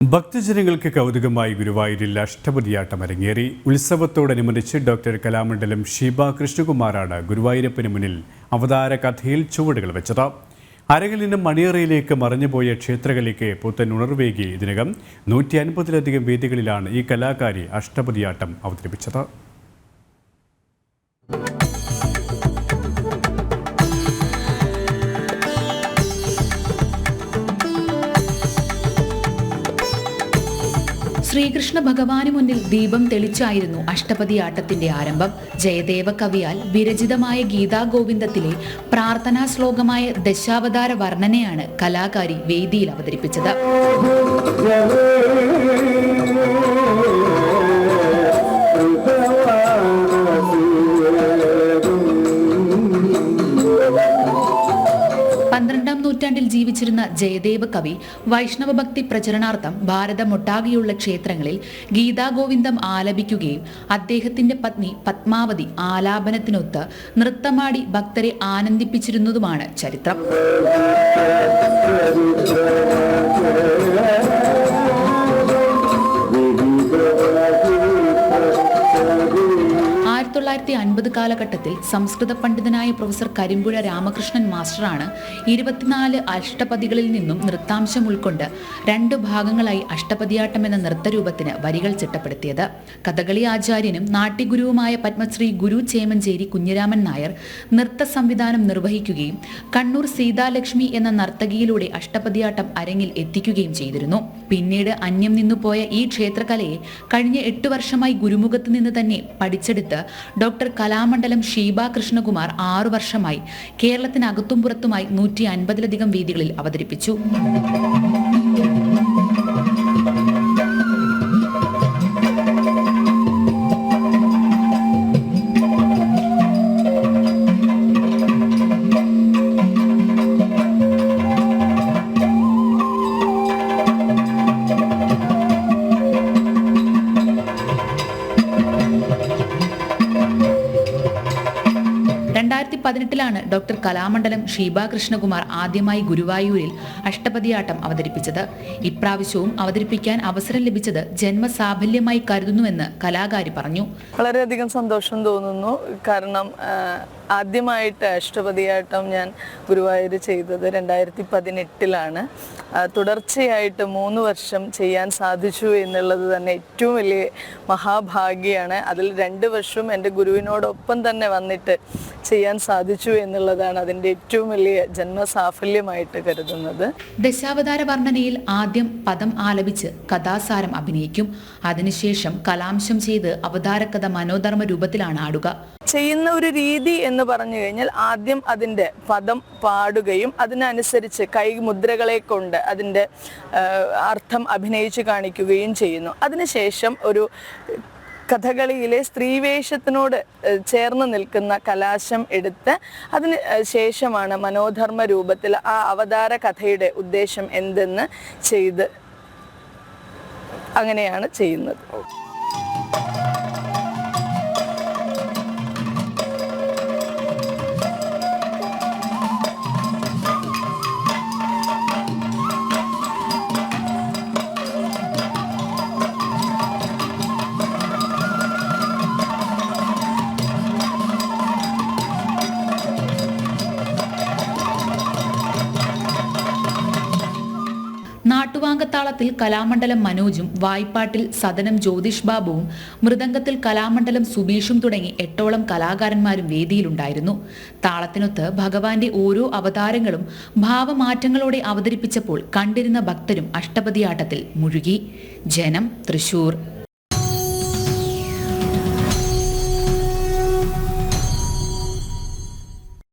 ഭക്തജനങ്ങൾക്ക് കൗതുകമായി ഗുരുവായൂരിൽ അഷ്ടപതിയാട്ടം അരങ്ങേറി. ഉത്സവത്തോടനുബന്ധിച്ച് ഡോക്ടർ കലാമണ്ഡലം ഷീബ കൃഷ്ണകുമാറാണ് ഗുരുവായൂരപ്പന് മുന്നിൽ അവതാര കഥയിൽ ചുവടുകൾ വെച്ചത്. അരങ്ങിൽ നിന്നും മണിയറയിലേക്ക് മറിഞ്ഞുപോയ ക്ഷേത്രകലയ്ക്ക് പുത്തൻ ഉണർവേകി ഇതിനകം നൂറ്റി അൻപതിലധികം വേദികളിലാണ് ഈ കലാകാരി അഷ്ടപതിയാട്ടം അവതരിപ്പിച്ചത്. ശ്രീകൃഷ്ണ ഭഗവാന് മുന്നിൽ ദീപം തെളിച്ചായിരുന്നു അഷ്ടപതിയാട്ടത്തിന്റെ ആരംഭം. ജയദേവ കവിയാൽ വിരചിതമായ ഗീതാഗോവിന്ദത്തിലെ പ്രാർത്ഥനാ ശ്ലോകമായ ദശാവതാര വർണനയാണ് കലാകാരി വേദിയിൽ അവതരിപ്പിച്ചത്. ജയദേവ കവി വൈഷ്ണവ ഭക്തി പ്രചരണാർത്ഥം ഭാരതമൊട്ടാകെയുള്ള ക്ഷേത്രങ്ങളിൽ ഗീതാഗോവിന്ദം ആലപിക്കുകയും അദ്ദേഹത്തിന്റെ പത്നി പത്മാവതി ആലാപനത്തിനൊത്ത് നൃത്തമാടി ഭക്തരെ ആനന്ദിപ്പിച്ചിരുന്നതുമാണ് ചരിത്രം. അൻപത് കാലഘട്ടത്തിൽ സംസ്കൃത പണ്ഡിതനായ പ്രൊഫസർ കരിമ്പുഴ രാമകൃഷ്ണൻ മാസ്റ്ററാണ് ഇരുപത്തിനാല് അഷ്ടപതികളിൽ നിന്നും നൃത്താംശം ഉൾക്കൊണ്ട് രണ്ട് ഭാഗങ്ങളായി അഷ്ടപതിയാട്ടം എന്ന നൃത്തരൂപത്തിന് വരികൾ ചിട്ടപ്പെടുത്തിയത്. കഥകളി ആചാര്യനും നാട്യഗുരുവുമായ പത്മശ്രീ ഗുരു ചേമഞ്ചേരി കുഞ്ഞിരാമൻ നായർ നൃത്ത സംവിധാനം നിർവഹിക്കുകയും കണ്ണൂർ സീതാലക്ഷ്മി എന്ന നർത്തകിയിലൂടെ അഷ്ടപതിയാട്ടം അരങ്ങിൽ എത്തിക്കുകയും ചെയ്തിരുന്നു. പിന്നീട് അന്യം നിന്നുപോയ ഈ ക്ഷേത്രകലയെ കഴിഞ്ഞ എട്ട് വർഷമായി ഗുരുമുഖത്ത് നിന്ന് തന്നെ പഠിച്ചെടുത്ത് ഡോക്ടർ കലാമണ്ഡലം ഷീബ കൃഷ്ണകുമാർ ആറു വർഷമായി കേരളത്തിനകത്തും പുറത്തുമായി നൂറ്റി അൻപതിലധികം വേദികളിൽ അവതരിപ്പിച്ചു. രണ്ടായിരത്തി പതിനെട്ടിലാണ് ഡോക്ടർ കലാമണ്ഡലം ഷീബ കൃഷ്ണകുമാർ ആദ്യമായി ഗുരുവായൂരിൽ അഷ്ടപതിയാട്ടം അവതരിപ്പിച്ചത്. ഇപ്രാവശ്യവും അവതരിപ്പിക്കാൻ അവസരം ലഭിച്ചത് ജന്മസാഫല്യമായി കരുതുന്നുവെന്ന് കലാകാരി പറഞ്ഞു. വളരെയധികം സന്തോഷം തോന്നുന്നു. കാരണം ആദ്യമായിട്ട് അഷ്ടപതിയാട്ടം ഞാൻ ഗുരുവായൂർ ചെയ്തത് രണ്ടായിരത്തി പതിനെട്ടിലാണ് തുടർച്ചയായിട്ട് മൂന്ന് വർഷം ചെയ്യാൻ സാധിച്ചു എന്നുള്ളത് തന്നെ ഏറ്റവും വലിയ മഹാഭാഗ്യമാണ് അതിൽ രണ്ട് വർഷവും എന്റെ ഗുരുവിനോടൊപ്പം തന്നെ വന്നിട്ട് ചെയ്യാൻ സാധിച്ചു എന്നുള്ളതാണ് അതിന്റെ ഏറ്റവും വലിയ ജന്മസാഫല്യമായിട്ട് കരുതുന്നത്. ദശാവതാര വർണനയിൽ ആദ്യം പദം ആലപിച്ച് കഥാസാരം അഭിനയിക്കും. അതിനുശേഷം കലാംശം ചെയ്ത് അവതാരകഥ മനോധർമ്മ രൂപത്തിലാണ് ആടുക. ചെയ്യുന്ന ഒരു രീതി എന്ന് പറഞ്ഞു കഴിഞ്ഞാൽ ആദ്യം അതിന്റെ പദം പാടുകയും അതിനനുസരിച്ച് കൈമുദ്രകളെ കൊണ്ട് അതിന്റെ അർത്ഥം അഭിനയിച്ച് കാണിക്കുകയും ചെയ്യുന്നു. അതിനുശേഷം ഒരു കഥകളിയിലെ സ്ത്രീവേഷത്തിനോട് ചേർന്ന് നിൽക്കുന്ന കലാശം എടുത്ത് അതിന് ശേഷമാണ് മനോധർമ്മ രൂപത്തിൽ ആ അവതാര കഥയുടെ ഉദ്ദേശം എന്തെന്ന് ചെയ്ത് അങ്ങനെയാണ് ചെയ്യുന്നത്. നാട്ടുവാങ്കത്താളത്തിൽ കലാമണ്ഡലം മനോജും വായ്പാട്ടിൽ സദനം ജ്യോതിഷ് ബാബുവും മൃദംഗത്തിൽ കലാമണ്ഡലം സുബീഷും തുടങ്ങി എട്ടോളം കലാകാരന്മാരും വേദിയിലുണ്ടായിരുന്നു. താളത്തിനൊത്ത് ഭഗവാന്റെ ഓരോ അവതാരങ്ങളും ഭാവമാറ്റങ്ങളോടെ അവതരിപ്പിച്ചപ്പോൾ കണ്ടിരുന്ന ഭക്തരും അഷ്ടപതിയാട്ടത്തിൽ മുഴുകി. ജനം തൃശൂർ.